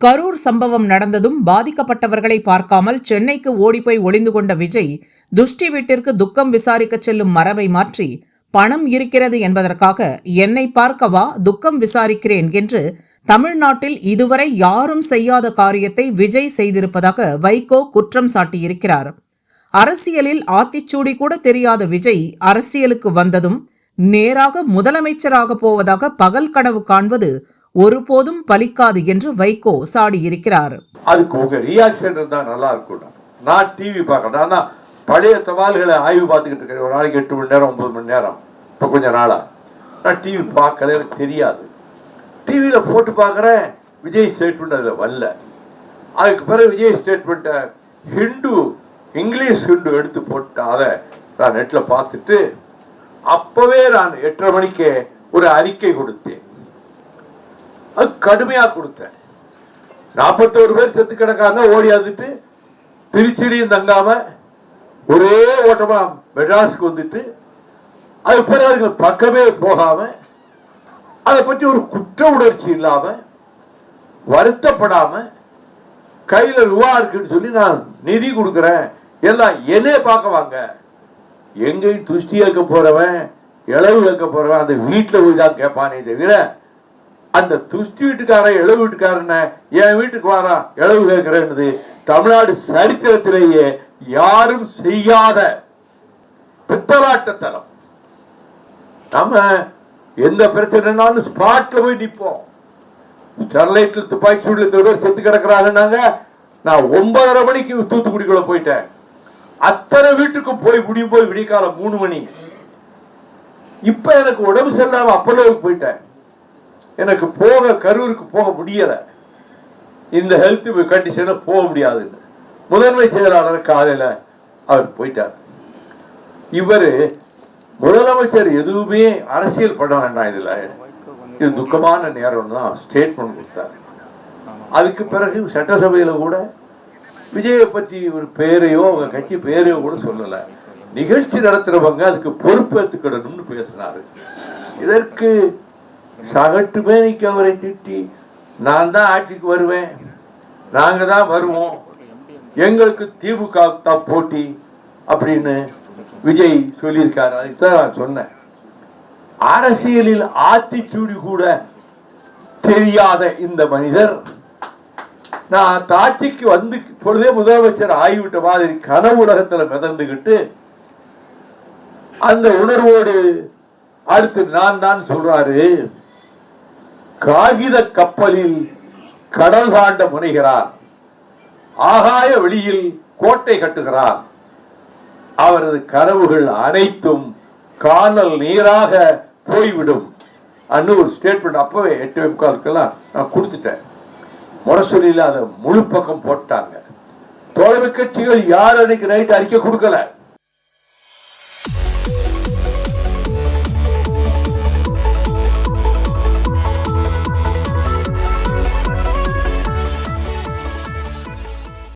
கரூர் சம்பவம் நடந்ததும் பாதிக்கப்பட்டவர்களை பார்க்காமல் சென்னைக்கு ஓடிப்போய் ஒளிந்து கொண்ட விஜய் துஷ்டி வீட்டிற்கு துக்கம் விசாரிக்கச் செல்லும் மரபை மாற்றி பணம் இருக்கிறது என்பதற்காக என்னை பார்க்கவா துக்கம் விசாரிக்கிறேன் என்று தமிழ்நாட்டில் இதுவரை யாரும் செய்யாத காரியத்தை விஜய் செய்திருப்பதாக வைகோ குற்றம் சாட்டியிருக்கிறார். அரசியலில் ஆத்திச்சூடி கூட தெரியாத விஜய் அரசியலுக்கு வந்ததும் நேராக முதலமைச்சராக போவதாக பகல் கனவு காண்பது ஒருபோதும் பலிக்காது என்று வைகோ சாடியிருக்கிறார். அதுக்கு உங்க ரியாக்ஷன் இருந்தா நல்லா இருக்கும் நான் டிவி பார்க்கறேன். நான் பழைய சவால்களை ஆய்வு பார்த்துக்கிட்டு இருக்கேன். ஒரு நாளைக்கு எட்டு மணி நேரம் ஒன்பது மணி நேரம். இப்போ கொஞ்ச நாளா. நான் டிவி பார்க்கல எனக்கு தெரியாது. டிவியில் போட்டு பார்க்குறேன். விஜய் ஸ்டேட்மெண்ட் அதில் வரல. அதுக்கு பிறகு விஜய் ஸ்டேட்மெண்ட்டை ஹிந்து இங்கிலீஷ் ஹிண்டு எடுத்து போட்டு அதை நான் நெட்டில் பார்த்துட்டு அப்போவே நான் எட்டரை மணிக்கு ஒரு அறிக்கை கொடுத்தேன். அது கடுமையாக கொடுத்தேன். நாற்பத்தோரு பேர் செத்து கிடக்காங்க ஓடி வந்துட்டு திருச்சிலையும் தங்காம ஒரே ஓட்டமா மெட்ராஸுக்கு வந்துட்டு அது பிறகு அதுக்கு பக்கமே போகாம அதை பற்றி ஒரு குற்ற உணர்ச்சி இல்லாம வருத்தப்படாம கையில ரூபா இருக்குன்னு சொல்லி நான் நிதி கொடுக்குறேன். எல்லாம் என்னே பார்க்க வாங்க எங்கேயும் துஷ்டி ஏற்க போறவன் இளவு ஏற்க போறவன் அந்த வீட்டில் போய் தான் கேட்பானே தவிர அந்த துஷ்டி வீட்டுக்காரன் இளவு வீட்டுக்காரன என் வீட்டுக்கு வாரான் இளவு கேட்கிறேன்னு தமிழ்நாடு சரித்திரத்திலேயே யாரும் செய்யாத பித்தலாட்டத்தனம். நம்ம எந்த பிரச்சனைனாலும் ஸ்பாட்ல போய் நிற்போம் ஸ்டெர்லைட்ல துப்பாக்கி சூடுல தொழில் செத்து கிடக்குறாங்கன்னாங்க. நான் ஒன்பதரை மணிக்கு தூத்துக்குடிக்குள்ள போயிட்டேன். அத்தனை வீட்டுக்கும் போய் முடியும் போய் விடிகாலம் மூணு மணி. இப்ப எனக்கு உடம்பு சரியில்லாம அப்பல்லோவுக்கு போயிட்டேன். எனக்கு போக கரூருக்கு போக முடியல. இந்த ஹெல்த் கண்டிஷன்ல போக முடியாதுன்னு. முதன்மை செயலாளர் காலையில் அவர் போயிட்டார். இவர் முதலமைச்சர் எதுவுமே அரசியல் பண்ண வேண்டாம் இதில். இது துக்கமான நேரம் தான் ஸ்டேட்மெண்ட் கொடுத்தாரு. அதுக்கு பிறகு சட்டசபையில் கூட விஜயை பற்றி ஒரு பேரையோ அவங்க கட்சி பேரையோ கூட சொல்லலை. நிகழ்ச்சி நடத்துகிறவங்க அதுக்கு பொறுப்பேற்றுக்கிடணும்னு பேசினார். இதற்கு சகட்டுமே நிற்க அவரை திட்டி நான் தான் ஆட்சிக்கு வருவேன். நாங்கள் தான் வருவோம். எங்களுக்கு திமுக தான் போட்டி. அப்படின்னு விஜய் சொல்லியிருக்காரு. அதுக்கு தான் நான் சொன்னேன். அரசியலில் ஆத்திச்சூடி கூட தெரியாத இந்த மனிதர். நான் தாட்சிக்கு வந்து பொழுதே முதலமைச்சர் ஆகிவிட்ட மாதிரி கனவு உலகத்தில் மிதந்துக்கிட்டு அந்த உணர்வோடு அடுத்து நான் தான் சொல்றாரு. காகித கப்பலில் கடல் தாண்ட முனைகிறார். ஆகாய வெளியில் கோட்டை கட்டுகிறார். அவரது கனவுகள் அனைத்தும் காணல் நீராக போய்விடும். அன்னு ஒரு ஸ்டேட்மெண்ட் அப்பவே எட்டு முக்காலுக்கெல்லாம் நான் கொடுத்துட்டேன். முரசொலியில் அதை முழு பக்கம் போட்டாங்க. தோழமை கட்சிகள் யார் அன்னைக்கு நைட் அறிக்கை கொடுக்கல?